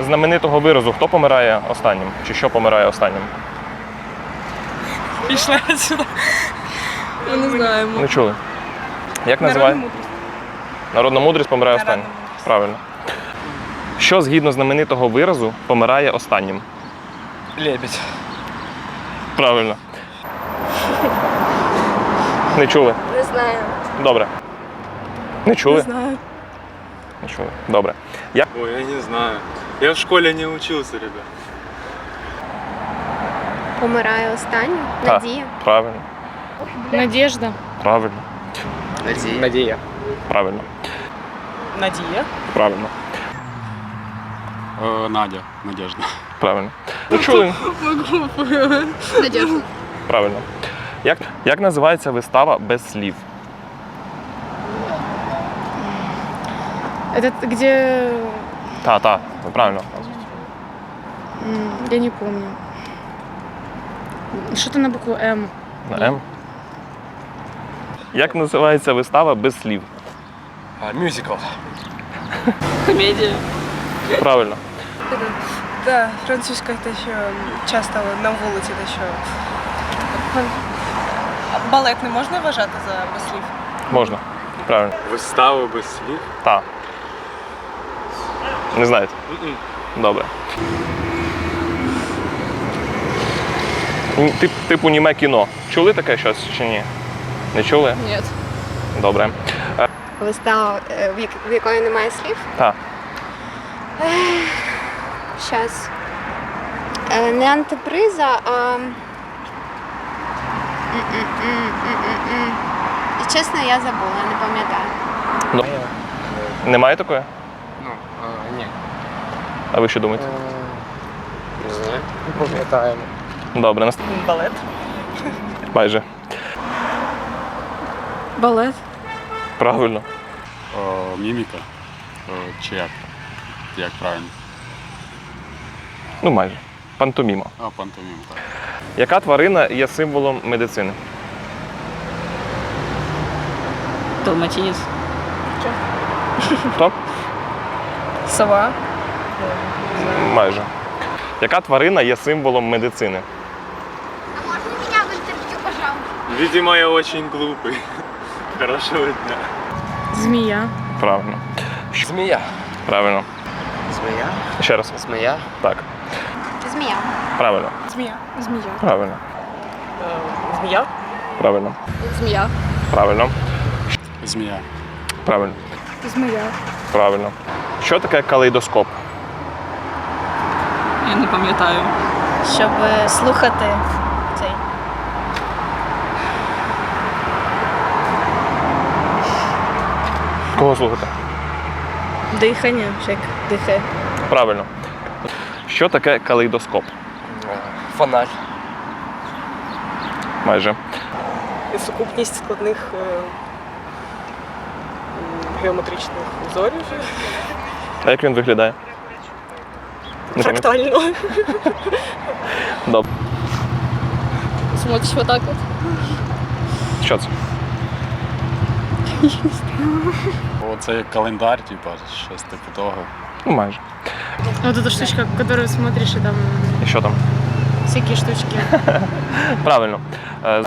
Знаменитого виразу, хто помирає останнім? Чи що помирає останнім? Пішли отсюда. Ми не знаємо. Не чули. Як називає? Народна мудрість помирає останнім. Правильно. Що згідно знаменитого виразу помирає останнім? Лебедь. Правильно. Не чули? Не знаю. Добре. Не чули? Не знаю. Чули. Добре. Як Ой, я не знаю. Я в школе не учился, ребят. Помирає останній. Та. Надія. Правильно. Надежда. Правильно. Надея. Надея. Правильно. Надія. Правильно. Е, Надя, Надежда. Правильно. Не чули? Надіжда. Правильно. Як, як називається вистава без слів? Этот где... Та, та, правильно. м, Я не помню. Что-то на букву М. На М. Як називається вистава без слів? Мюзикл. Комедия. Правильно. Да, французька те, що часто на вулиці що. А Балет не можна вважати за безслів? Можна. Правильно. Вистава без слів. Та. Не знаєте? Добре. Тип, типу німе кіно. Чули таке щось чи ні? Не чули? Нет. Добре. Вистава, е, в, як- в якої немає слів. Так. Щас. Е, Не антиприза, а. І чесно, я забула, не пам'ятаю. Ну, немає такої? Ну, а, ні. А ви що думаєте? Не знаю. Пам'ятаємо. Добре, наст... Балет. майже. Балет. Правильно. Е, Міміка. Е, Чи як? Як правильно? Ну, майже. Пантоміма. А, пантомім, так. Яка тварина є символом медицини? Далматинец. Хто? Сова. Майже. Яка тварина є символом медицини? Видимо, я очень глупый. Хорошего дня. Змея. Правильно. Змея. Правильно. Змея? Ще раз. Змея? Так. Змія. Правильно. Змія. Змея. Правильно. Змія? Правильно. Змія. Правильно. Змія. Правильно. Змея. Правильно. Що таке калейдоскоп? Я не пам'ятаю. щоб е, слухати цей. Кого слухати? Дихання, як дихає. Правильно. Що таке калейдоскоп? Фонарь. Майже. Сукупність складних е, м, геометричних узорів. А як він виглядає? Фрактально. Добре. Смотриш вот так от. Що це? О, це як календар, типу, щось типу того. Ну, майже. Вот эта штучка, которую смотришь, и там І що там? всякие штучки. Правильно. Е,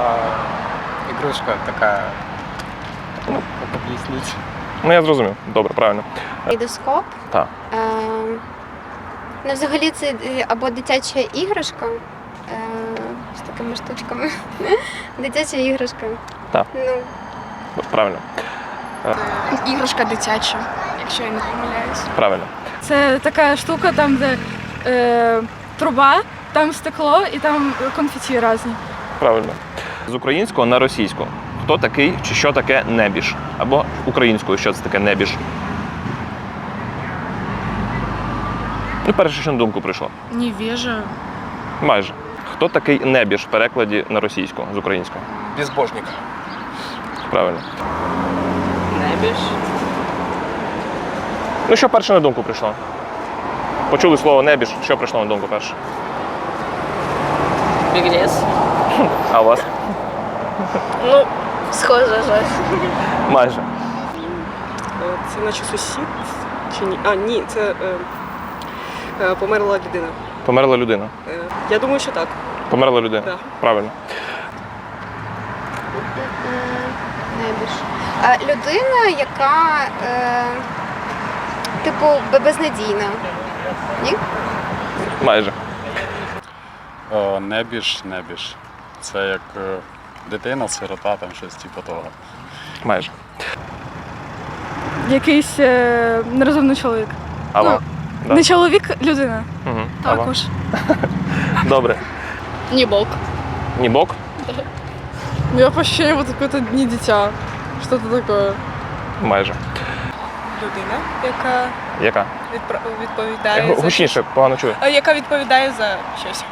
Игрушка така. Ну, як об'яснити. Ну, я зрозумів. Добре, правильно. Калейдоскоп. Так. Е, ну, взагалі це е, або дитяча іграшка е, з такими штучками. дитяча іграшка. Так. Ну, Правильно. Іграшка дитяча, якщо я не помиляюсь. Правильно. Це така штука, там, де е, труба, там стекло і там конфеті різні. Правильно. З українського на російську. Хто такий чи що таке небіж? Або українською, що це таке небіж? Ну, перше, що на думку прийшло. Невежа. Майже. Хто такий небіж в перекладі на російську з української? Безбожник. Правильно. Небіж. Ну, що перше на думку прийшло? Почули слово небіж, що прийшло на думку перше? Бігрес. А у вас? Ну, схоже, щось. Майже. Е, Це наче сусід. Чи ні? А, ні, це е, Е, Померла людина. Померла людина. Е, Я думаю, що так. Померла людина. Так. Правильно. А, людина, яка е, типу бе- безнадійна. Ні? Майже. Е, Небіж, небіж. Це як е, дитина, сирота, там щось типу того. Майже. Якийсь е, нерозумний чоловік. А Ну. Да. Не чоловік, людина. Угу. А вам? Також. Добре. Ні бок. Ні бок? Ну, я по ощущению, вот какое-то не дитя. Что-то такое. Майже. Людина, яка Яка? відпра- відповідає Гу- за Гучніше, погано чую. Е, яка відповідає за щось.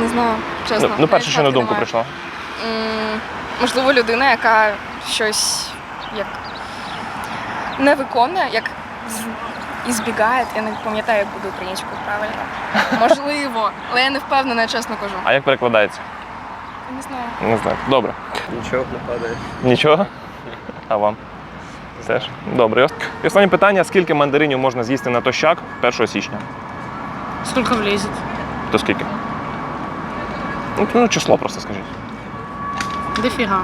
Не знаю, чесно. Ну, ну перше, що на думку немає. прийшло. Можливо, людина, яка щось як не виконує, як з- ізбігає, я не пам'ятаю, як буде українською правильно. Можливо, але я не впевнена, чесно кажу. А як перекладається? Не знаю. Не знаю. Добре. Нічого не падає. Нічого? А вам? Теж? Добре. І останнє питання: скільки мандаринів можна з'їсти на тощак 1 січня? Скільки влізет? То скільки? Ну, ну, число просто скажіть. Дофіга.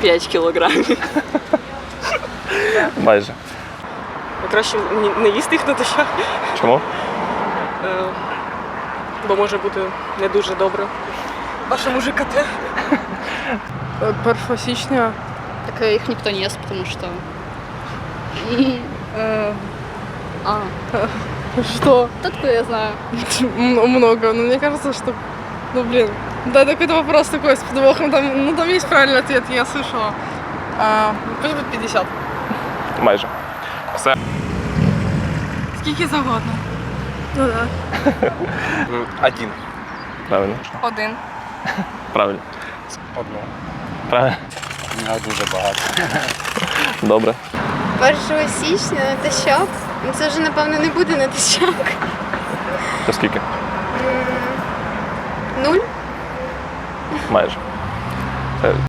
5 кілограмів. Майже. Краще ні- не їсти їх на дощах, Чому? е, бо може бути не дуже добре. Вашому ЖКТ. 1 січня. Так их никто не ест, потому что... Э, А, что? откуда я знаю? М- Много. Но мне кажется, что... Ну, блин. Да, какой-то вопрос такой с подвохом. Там, ну, там есть правильный ответ, я слышала. А, пусть будет 50. Майже. Все. Скільки завгодно. Ну да. Один. Правильно. Один. Правильно. Одного. Правильно. У мене дуже багато. Добре. 1 січня на тищак. Ну, Це вже, напевно, не буде на тищак. То скільки? Майже. Це